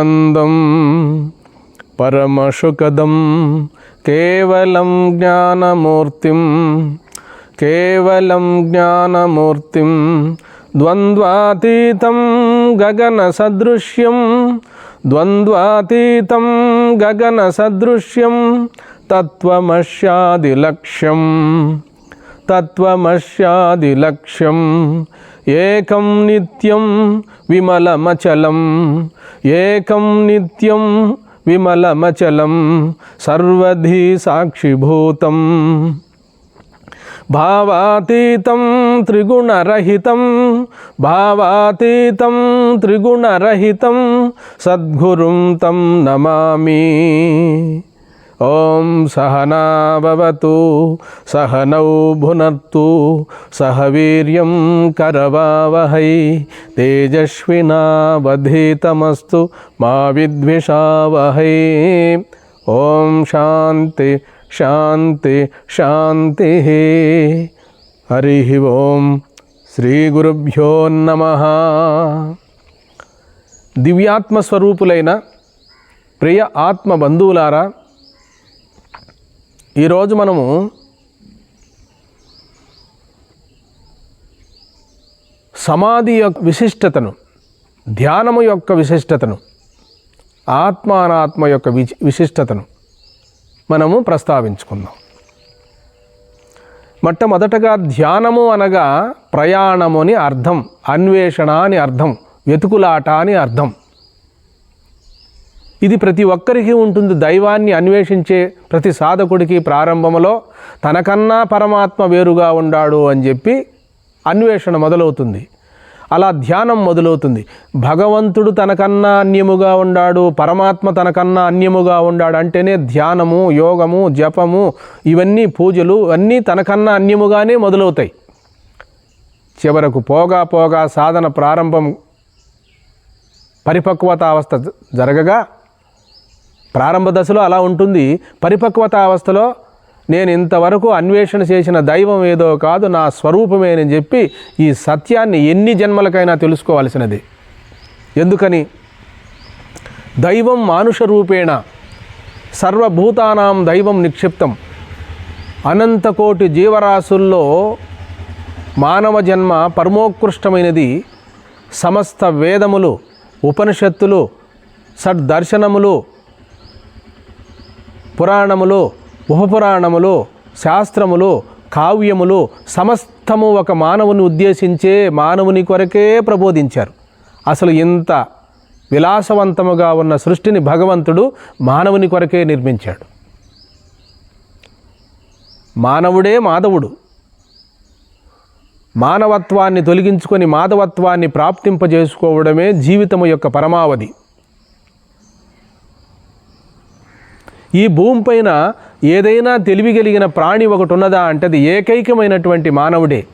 ఆనందం పరమసుఖదం కేవలం జ్ఞానమూర్తిం కేవలం జ్ఞానమూర్తిం ద్వంద్వాతీతం గగన సదృశ్యం ద్వంద్వాతీతం గగన సదృశ్యం తత్వమస్యాదిలక్ష్యం. ఏకం నిత్యం విమలమచలం. ఏకం నిత్యం విమలమచలం. సర్వధి సాక్షిభూతం. భావాతీతం త్రిగుణరహితం. భావాతీతం త్రిగుణరహితం. సద్గురుం తం నమామి. ఓం సహనాభవతు సహనౌ భునత్తు సహ వీర్యం కరవావహై తేజస్వినావధీతమస్తు మా విద్విషావహై. ఓం శాంతి శాంతి శాంతి. హరి ఓం శ్రీ గురుభ్యో నమ. దివ్యాత్మస్వరూపులైన ప్రియ ఆత్మ బంధువులారా ఈరోజు మనము సమాధి యొక్క విశిష్టతను ధ్యానము యొక్క విశిష్టతను ఆత్మానాత్మ యొక్క విచి విశిష్టతను మనము ప్రస్తావించుకుందాం. మొట్టమొదటగా ధ్యానము అనగా ప్రయాణము అని అర్థం అన్వేషణ అని అర్థం వెతుకులాట అని అర్థం. ఇది ప్రతి ఒక్కరికి ఉంటుంది దైవాన్ని అన్వేషించే ప్రతి సాధకుడికి ప్రారంభంలో తనకన్నా పరమాత్మ వేరుగా ఉండాడు అని చెప్పి అన్వేషణ మొదలవుతుంది. అలా ధ్యానం మొదలవుతుంది. భగవంతుడు తనకన్నా అన్యముగా ఉండాడు పరమాత్మ తనకన్నా అన్యముగా ఉండాడు అంటేనే ధ్యానము యోగము జపము ఇవన్నీ పూజలు అన్నీ తనకన్నా అన్యముగానే మొదలవుతాయి. చివరకు పోగా పోగా సాధన ప్రారంభం పరిపక్వత అవస్థ జరగగా ప్రారంభ దశలో అలా ఉంటుంది. పరిపక్వత అవస్థలో నేను ఇంతవరకు అన్వేషణ చేసిన దైవం ఏదో కాదు నా స్వరూపమేనని చెప్పి ఈ సత్యాన్ని ఎన్ని జన్మలకైనా తెలుసుకోవాల్సినది. ఎందుకని? దైవం మానుష రూపేణ సర్వభూతానాం దైవం నిక్షిప్తం. అనంతకోటి జీవరాశుల్లో మానవ జన్మ పరమోత్కృష్టమైనది. సమస్త వేదములు ఉపనిషత్తులు సద్దర్శనములు పురాణములో ఉపపురాణములో శాస్త్రములు కావ్యములు సమస్తము ఒక మానవుని ఉద్దేశించే మానవుని కొరకే ప్రబోధించారు. అసలు ఇంత విలాసవంతముగా ఉన్న సృష్టిని భగవంతుడు మానవుని కొరకే నిర్మించాడు. మానవుడే మాధవుడు. మానవత్వాన్ని తొలగించుకొని మాధవత్వాన్ని ప్రాప్తింపజేసుకోవడమే జీవితము యొక్క పరమావధి. ఈ భూమిపైన ఏదైనా తెలివి కలిగిన ప్రాణి ఒకటి ఉన్నదా అంటే అది ఏకైకమైనటువంటి మానవుడే.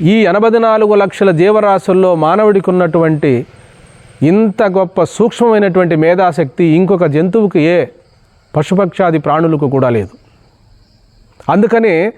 ఈ ఎనభై నాలుగు లక్షల జీవరాశుల్లో మానవుడికి ఉన్నటువంటి ఇంత గొప్ప సూక్ష్మమైనటువంటి మేధాశక్తి ఇంకొక జంతువుకి ఏ పశుపక్షాది ప్రాణులకు కూడా లేదు. అందుకనే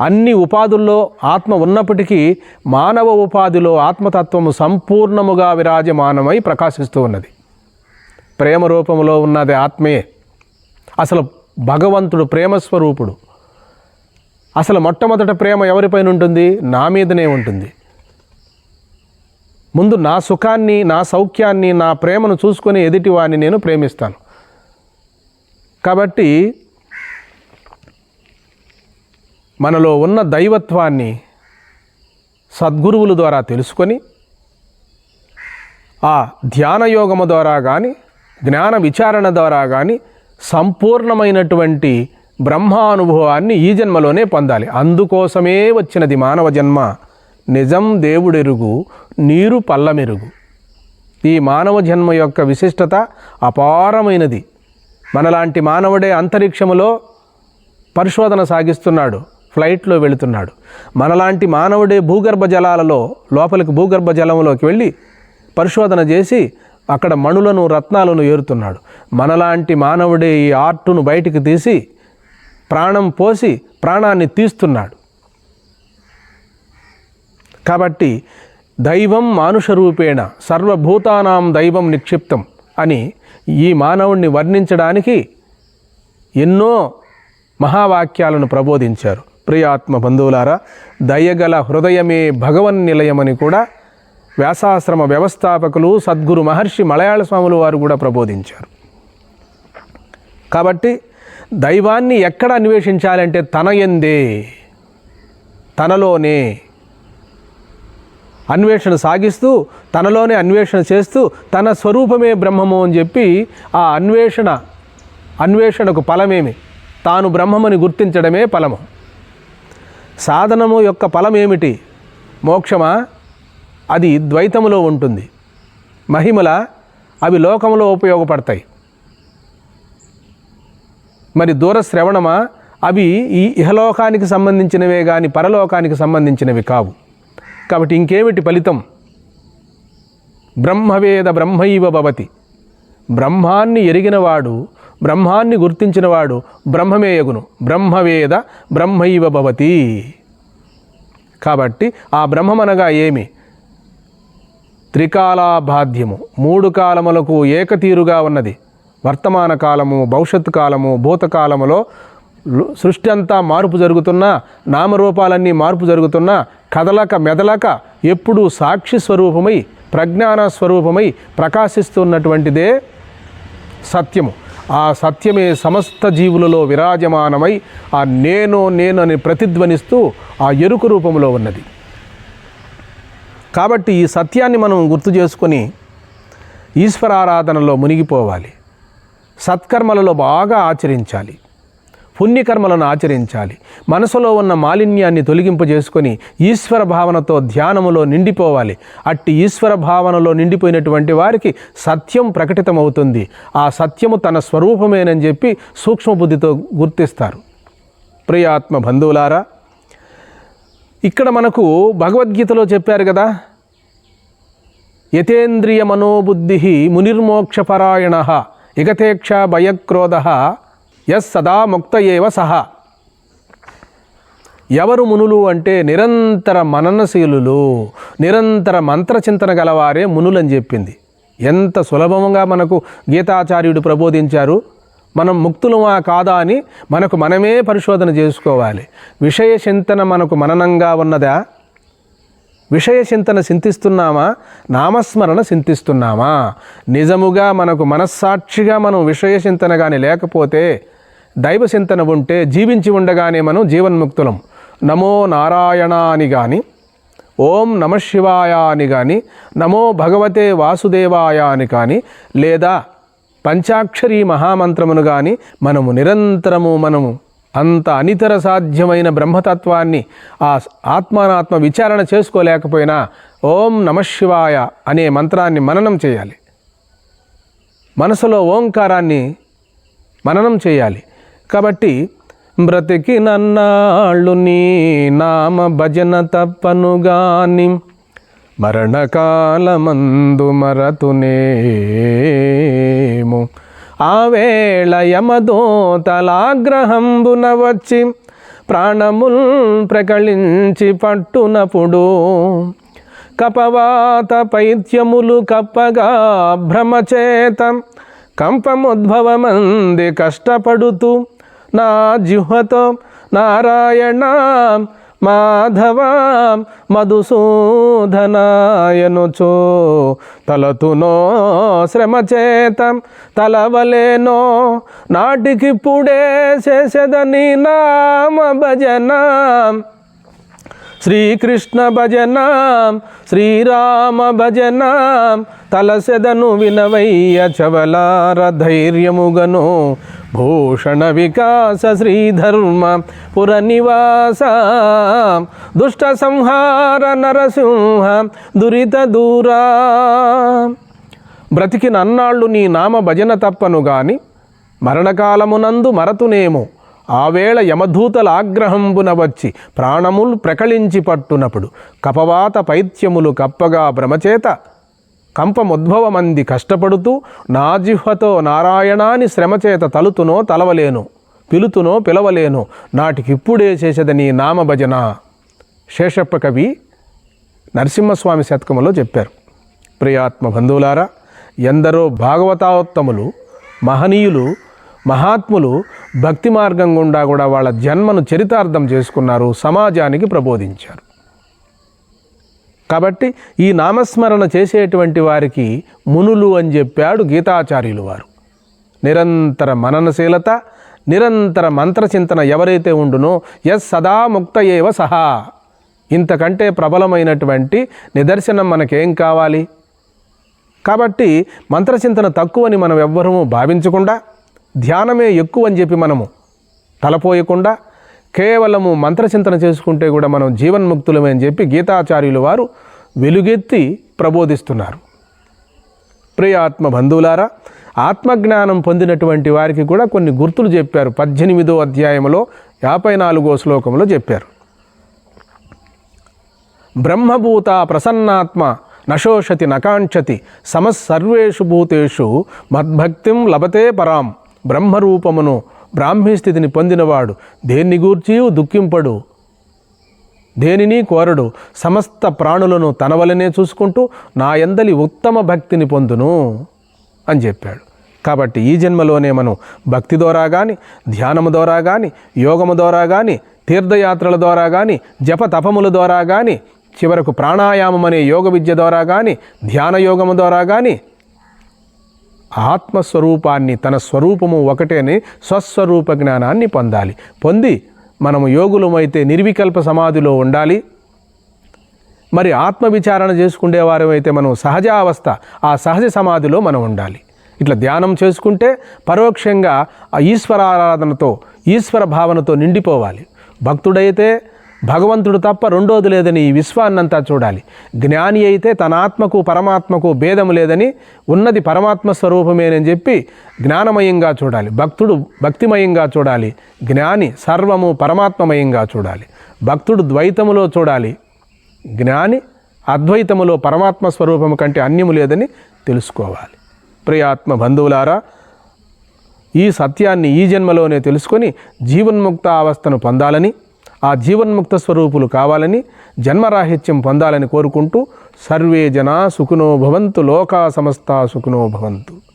అన్ని ఉపాధుల్లో ఆత్మ ఉన్నప్పటికీ మానవ ఉపాధిలో ఆత్మతత్వము సంపూర్ణముగా విరాజమానమై ప్రకాశిస్తూ ఉన్నది. ప్రేమ రూపంలో ఉన్నది ఆత్మయే. అసలు భగవంతుడు ప్రేమస్వరూపుడు. అసలు మొట్టమొదట ప్రేమ ఎవరిపైన ఉంటుంది? నా మీదనే ఉంటుంది. ముందు నా సుఖాన్ని నా సౌఖ్యాన్ని నా ప్రేమను చూసుకొని ఎదుటి వాడిని నేను ప్రేమిస్తాను. కాబట్టి మనలో ఉన్న దైవత్వాన్ని సద్గురువుల ద్వారా తెలుసుకొని ఆ ధ్యాన యోగము ద్వారా కానీ జ్ఞాన విచారణ ద్వారా కానీ సంపూర్ణమైనటువంటి బ్రహ్మానుభవాన్ని ఈ జన్మలోనే పొందాలి. అందుకోసమే వచ్చినది మానవ జన్మ. నిజం దేవుడెరుగు నీరు పల్లమెరుగు. ఈ మానవ జన్మ యొక్క విశిష్టత అపారమైనది. మనలాంటి మానవుడే అంతరిక్షములో పరిశోధన సాగిస్తున్నాడు ఫ్లైట్లో వెళుతున్నాడు. మనలాంటి మానవుడే భూగర్భ జలాలలో లోపలికి భూగర్భ జలంలోకి వెళ్ళి పరిశోధన చేసి అక్కడ మణులను రత్నాలను ఏరుతున్నాడు. మనలాంటి మానవుడే ఈ ఆర్టును బయటికి తీసి ప్రాణం పోసి ప్రాణాన్ని తీస్తున్నాడు. కాబట్టి దైవం మానుష రూపేణ సర్వభూతానాం దైవం నిక్షిప్తం అని ఈ మానవుణ్ణి వర్ణించడానికి ఎన్నో మహావాక్యాలను ప్రబోధించారు. ప్రియాత్మ బంధువులారా దయగల హృదయమే భగవన్ నిలయమని కూడా వ్యాసాశ్రమ వ్యవస్థాపకులు సద్గురు మహర్షి మలయాళ స్వాములు వారు కూడా ప్రబోధించారు. కాబట్టి దైవాన్ని ఎక్కడ అన్వేషించాలంటే తన ఎందే తనలోనే అన్వేషణ సాగిస్తూ తనలోనే అన్వేషణ చేస్తూ తన స్వరూపమే బ్రహ్మము అని చెప్పి ఆ అన్వేషణ అన్వేషణకు ఫలమేమి? తాను బ్రహ్మమని గుర్తించడమే ఫలము. సాధనము యొక్క ఫలం ఏమిటి మోక్షమా? అది ద్వైతములో ఉంటుంది. మహిమల అవి లోకంలో ఉపయోగపడతాయి. మరి దూర శ్రవణమా అవి ఈ ఇహలోకానికి సంబంధించినవే కానీ పరలోకానికి సంబంధించినవి కావు. కాబట్టి ఇంకేమిటి ఫలితం? బ్రహ్మవేద బ్రహ్మైవ భవతి. బ్రహ్మాన్ని ఎరిగినవాడు బ్రహ్మాన్ని గుర్తించినవాడు బ్రహ్మమేయగును బ్రహ్మవేద బ్రహ్మైవ భవతి. కాబట్టి ఆ బ్రహ్మమనగా ఏమి? త్రికాలాబాధ్యము మూడు కాలములకు ఏకతీరుగా ఉన్నది. వర్తమాన కాలము భవిష్యత్తు కాలము భూతకాలములో సృష్టి అంతా మార్పు జరుగుతున్నా నామరూపాలన్నీ మార్పు జరుగుతున్నా కదలక మెదలక ఎప్పుడూ సాక్షి స్వరూపమై ప్రజ్ఞాన స్వరూపమై ప్రకాశిస్తున్నటువంటిదే సత్యము. ఆ సత్యమే సమస్త జీవులలో విరాజమానమై ఆ నేను నేను అని ప్రతిధ్వనిస్తూ ఆ ఎరుకు రూపంలో ఉన్నది. కాబట్టి ఈ సత్యాన్ని మనం గుర్తు చేసుకొని ఈశ్వరారాధనలో మునిగిపోవాలి. సత్కర్మలలో బాగా ఆచరించాలి. పుణ్యకర్మలను ఆచరించాలి. మనసులో ఉన్న మాలిన్యాన్ని తొలగింపజేసుకొని ఈశ్వర భావనతో ధ్యానములో నిండిపోవాలి. అట్టి ఈశ్వర భావనలో నిండిపోయినటువంటి వారికి సత్యం ప్రకటితమవుతుంది. ఆ సత్యము తన స్వరూపమేనని చెప్పి సూక్ష్మబుద్ధితో గుర్తిస్తారు. ప్రియాత్మ బంధువులారా ఇక్కడ మనకు భగవద్గీతలో చెప్పారు కదా యతేంద్రియ మనోబుద్ధి మునిర్మోక్షపరాయణ ఇగతేక్ష భయక్రోధ ఎస్ సదా ముక్త ఏవ సహా. ఎవరు మునులు అంటే నిరంతర మననశీలులు నిరంతర మంత్రచింతన గలవారే మునులని చెప్పింది. ఎంత సులభంగా మనకు గీతాచార్యుడు ప్రబోధించారు. మనం ముక్తులమా కాదా అని మనకు మనమే పరిశోధన చేసుకోవాలి. విషయ చింతన మనకు మననంగా ఉన్నదా? విషయ చింతన చింతిస్తున్నామా? నామస్మరణ చింతిస్తున్నామా? నిజముగా మనకు మనస్సాక్షిగా మనం విషయ చింతన కానీ లేకపోతే దైవ చింతన ఉంటే జీవించి ఉండగానే మనం జీవన్ముక్తులం. నమో నారాయణ అని కానీ ఓం నమ శివాయ అని కానీ నమో భగవతే వాసుదేవాయ అని కానీ లేదా పంచాక్షరీ మహామంత్రమును గాని మనము నిరంతరము మనము అంత అనితర సాధ్యమైన బ్రహ్మతత్వాన్ని ఆ ఆత్మానాత్మ విచారణ చేసుకోలేకపోయినా ఓం నమశివాయ అనే మంత్రాన్ని మననం చేయాలి. మనసులో ఓంకారాన్ని మననం చేయాలి. కాబట్టి బ్రతికి నన్నాళ్ళు నీ నామ భజన తప్పనుగాని మరణకాలమందు మరతునేము. ఆవేళ యమదోతలాగ్రహంబున వచ్చి ప్రాణముల్ ప్రకళించి పట్టునప్పుడు కపవాత పైత్యములు కప్పగా భ్రమచేత కంపముద్భవమంది కష్టపడుతూ నా జిహ్వతో నారాయణ మాధవ మధుసూధనాయనుచో. తలతునో శ్రమచేతం తలవలేనో. నాటికిప్పుడే చేసేదని నామ భజన శ్రీకృష్ణ భజన శ్రీరామ భజన తలసెదను వినవయ్య చవలార ధైర్యముగను భూషణ వికాస శ్రీధర్మ పురనివాస దుష్ట సంహార నరసింహ దురిత దూరా. బ్రతికినన్నాళ్ళు నీ నామ భజన తప్పను గాని మరణకాలమునందు మరతునేమో. ఆవేళ యమధూతల ఆగ్రహంబున వచ్చి ప్రాణములు ప్రకళించి పట్టునప్పుడు కపవాత పైత్యములు కప్పగా భ్రమచేత కంపముద్భవమంది కష్టపడుతూ నాజిహ్వతో నారాయణాని శ్రమచేత తలుతునో తలవలేను పిలుతునో పిలవలేను నాటికిప్పుడే చేసేదని నామభజన. శేషప్ప కవి నరసింహస్వామి శతకములో చెప్పారు. ప్రియాత్మ బంధువులారా ఎందరో భాగవతాత్తములు మహనీయులు మహాత్ములు భక్తి మార్గం గుండా కూడా వాళ్ళ జన్మను చరితార్థం చేసుకున్నారు సమాజానికి ప్రబోధించారు. కాబట్టి ఈ నామస్మరణ చేసేటువంటి వారికి మునులు అని చెప్పాడు గీతాచార్యులు వారు. నిరంతర మననశీలత నిరంతర మంత్రచింతన ఎవరైతే ఉండునో ఎస్ సదా ముక్త ఏవ సహా. ఇంతకంటే ప్రబలమైనటువంటి నిదర్శనం మనకేం కావాలి? కాబట్టి మంత్రచింతన తక్కువని మనం ఎవ్వరూ భావించకుండా ధ్యానమే ఎక్కువ అని చెప్పి మనము తలపోయకుండా కేవలము మంత్రచింతన చేసుకుంటే కూడా మనం జీవన్ముక్తులమే అని చెప్పి గీతాచార్యులు వారు వెలుగెత్తి ప్రబోధిస్తున్నారు. ప్రియాత్మ బంధువులారా ఆత్మజ్ఞానం పొందినటువంటి వారికి కూడా కొన్ని గుర్తులు చెప్పారు. పద్దెనిమిదో అధ్యాయంలో యాభై నాలుగో శ్లోకంలో చెప్పారు. బ్రహ్మభూత ప్రసన్నాత్మ నశోషతి నకాంక్షతి సమస్సర్వేషు భూతేషు మద్భక్తిం లభతే పరాం బ్రహ్మరూపమును బ్రాహ్మీ స్థితిని పొందినవాడు. దేన్ని గూర్చి దుఃఖింపడు. దేనిని కోరడు. సమస్త ప్రాణులను తన వలనే చూసుకుంటూ నా ఎందలి ఉత్తమ భక్తిని పొందును అని చెప్పాడు. కాబట్టి ఈ జన్మలోనే మనం భక్తి ద్వారా కానీ ధ్యానము ద్వారా కానీ యోగము ద్వారా కానీ తీర్థయాత్రల ద్వారా కానీ జప తపముల ద్వారా కానీ చివరకు ప్రాణాయామం అనే యోగ విద్య ద్వారా కానీ ధ్యాన యోగము ద్వారా కానీ ఆత్మస్వరూపాన్ని తన స్వరూపము ఒకటేని స్వస్వరూప జ్ఞానాన్ని పొందాలి. పొంది మనము యోగులమైతే నిర్వికల్ప సమాధిలో ఉండాలి. మరి ఆత్మవిచారణ చేసుకునేవారమైతే మనం సహజావస్థ ఆ సహజ సమాధిలో మనం ఉండాలి. ఇట్లా ధ్యానం చేసుకుంటే పరోక్షంగా ఆ ఈశ్వర ఆరాధనతో ఈశ్వర భావనతో నిండిపోవాలి. భక్తుడైతే భగవంతుడు తప్ప రెండోది లేదని ఈ విశ్వాన్నంతా చూడాలి. జ్ఞాని అయితే తన ఆత్మకు పరమాత్మకు భేదము లేదని ఉన్నది పరమాత్మ స్వరూపమేనని చెప్పి జ్ఞానమయంగా చూడాలి. భక్తుడు భక్తిమయంగా చూడాలి. జ్ఞాని సర్వము పరమాత్మమయంగా చూడాలి. భక్తుడు ద్వైతములో చూడాలి. జ్ఞాని అద్వైతములో పరమాత్మ స్వరూపము కంటే అన్యము లేదని తెలుసుకోవాలి. ప్రియాత్మ బంధువులారా ఈ సత్యాన్ని ఈ జన్మలోనే తెలుసుకొని జీవన్ముక్త అవస్థను పొందాలని ఆ జీవన్ముక్త స్వరూపులు కావాలని జన్మరాహిత్యం పొందాలని కోరుకుంటూ సర్వే జనా సుఖినో భవంతు లోకా సమస్త సుఖినో భవంతు.